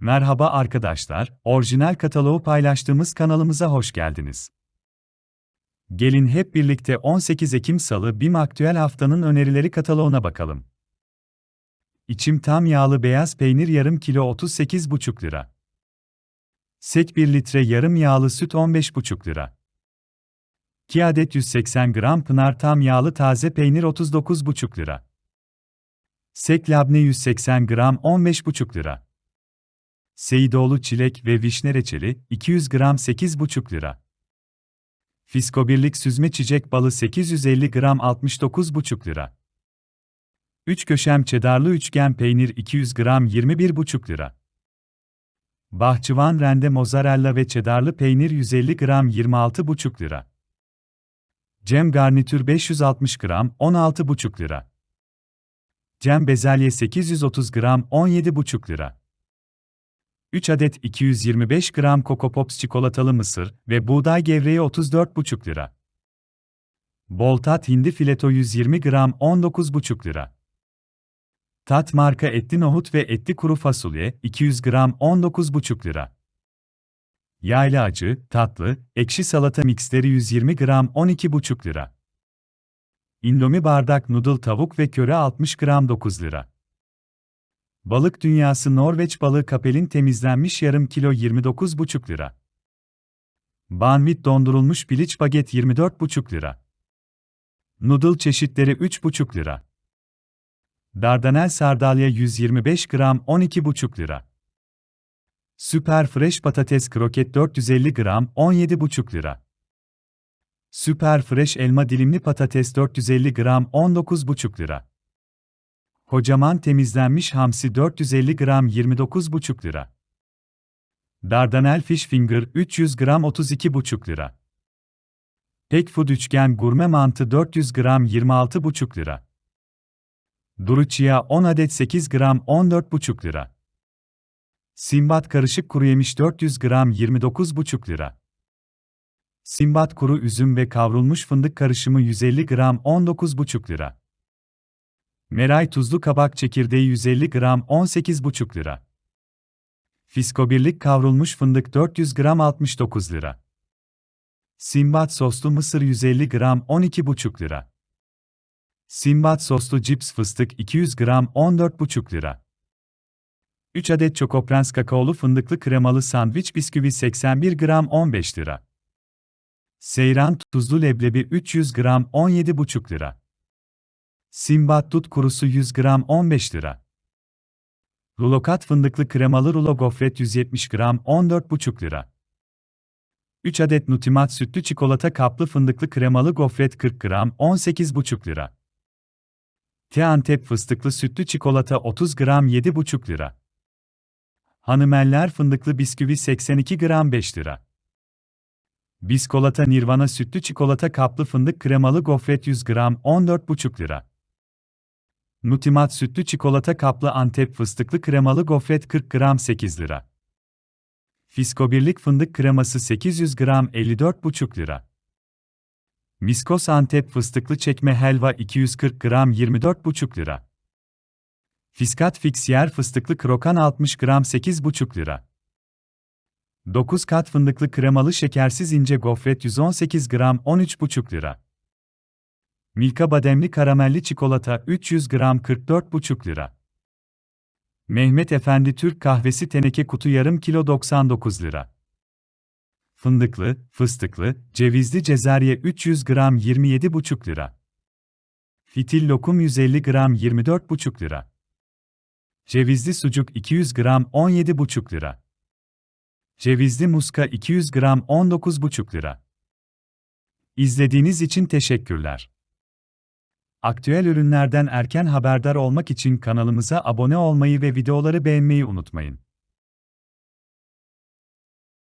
Merhaba arkadaşlar, orijinal kataloğu paylaştığımız kanalımıza hoş geldiniz. Gelin hep birlikte 18 Ekim Salı BİM Aktüel Haftanın önerileri kataloğuna bakalım. İçim tam yağlı beyaz peynir yarım kilo 38,5 lira. Sek 1 litre yarım yağlı süt 15,5 lira. 2 adet 180 gram pınar tam yağlı taze peynir 39,5 lira. Sek labne 180 gram 15,5 lira. Seyidoğlu çilek ve vişne reçeli 200 gram 8,5 lira. Fiskobirlik süzme çiçek balı 850 gram 69,5 lira. 3 köşem çedarlı üçgen peynir 200 gram 21,5 lira. Bahçıvan rende mozzarella ve çedarlı peynir 150 gram 26,5 lira. Cem garnitür 560 gram 16,5 lira. Cem bezelye 830 gram 17,5 lira. 3 adet 225 gram Coco Pops çikolatalı mısır ve buğday gevreği 34,5 lira. Bol tat hindi fileto 120 gram 19,5 lira. Tat marka etli nohut ve etli kuru fasulye 200 gram 19,5 lira. Yayla acı, tatlı, ekşi salata miksleri 120 gram 12,5 lira. Indomie bardak noodle tavuk ve köre 60 gram 9 lira. Balık dünyası Norveç balığı kapelin temizlenmiş yarım kilo 29,5 lira. Banvit dondurulmuş piliç baget 24,5 lira. Noodle çeşitleri 3,5 lira. Dardanel sardalya 125 gram 12,5 lira. Süper fresh patates kroket 450 gram 17,5 lira. Süper fresh elma dilimli patates 450 gram 19,5 lira. Kocaman temizlenmiş hamsi 450 gram 29,5 lira. Dardanel fish finger 300 gram 32,5 lira. Pek food üçgen gurme mantı 400 gram 26,5 lira. Duru chia 10 adet 8 gram 14,5 lira. Simbat karışık kuru yemiş 400 gram 29,5 lira. Simbat kuru üzüm ve kavrulmuş fındık karışımı 150 gram 19,5 lira. Meray tuzlu kabak çekirdeği 150 gram 18,5 lira. Fiskobirlik kavrulmuş fındık 400 gram 69 lira. Simbat soslu mısır 150 gram 12,5 lira. Simbat soslu cips fıstık 200 gram 14,5 lira. 3 adet Chocoprens kakaolu fındıklı kremalı sandviç bisküvi 81 gram 15 lira. Seyran tuzlu leblebi 300 gram 17,5 lira. Simbat dut kurusu 100 gram 15 lira. Rulokat fındıklı kremalı rulo gofret 170 gram 14,5 lira. 3 adet Nutimat sütlü çikolata kaplı fındıklı kremalı gofret 40 gram 18,5 lira. Te Antep fıstıklı sütlü çikolata 30 gram 7,5 lira. Hanımeller fındıklı bisküvi 82 gram 5 lira. Biskolata Nirvana sütlü çikolata kaplı fındık kremalı gofret 100 gram 14,5 lira. Nutimat sütlü çikolata kaplı Antep fıstıklı kremalı gofret 40 gram 8 lira. Fiskobirlik fındık kreması 800 gram 54,5 lira. Miskos Antep fıstıklı çekme helva 240 gram 24,5 lira. Fiskat Fix yer fıstıklı krokan 60 gram 8,5 lira. 9 kat fındıklı kremalı şekersiz ince gofret 118 gram 13,5 lira. Milka bademli karamelli çikolata 300 gram 44,5 lira. Mehmet Efendi Türk kahvesi teneke kutu yarım kilo 99 lira. Fındıklı, fıstıklı, cevizli cezerye 300 gram 27,5 lira. Fitil lokum 150 gram 24,5 lira. Cevizli sucuk 200 gram 17,5 lira. Cevizli muska 200 gram 19,5 lira. İzlediğiniz için teşekkürler. Aktüel ürünlerden erken haberdar olmak için kanalımıza abone olmayı ve videoları beğenmeyi unutmayın.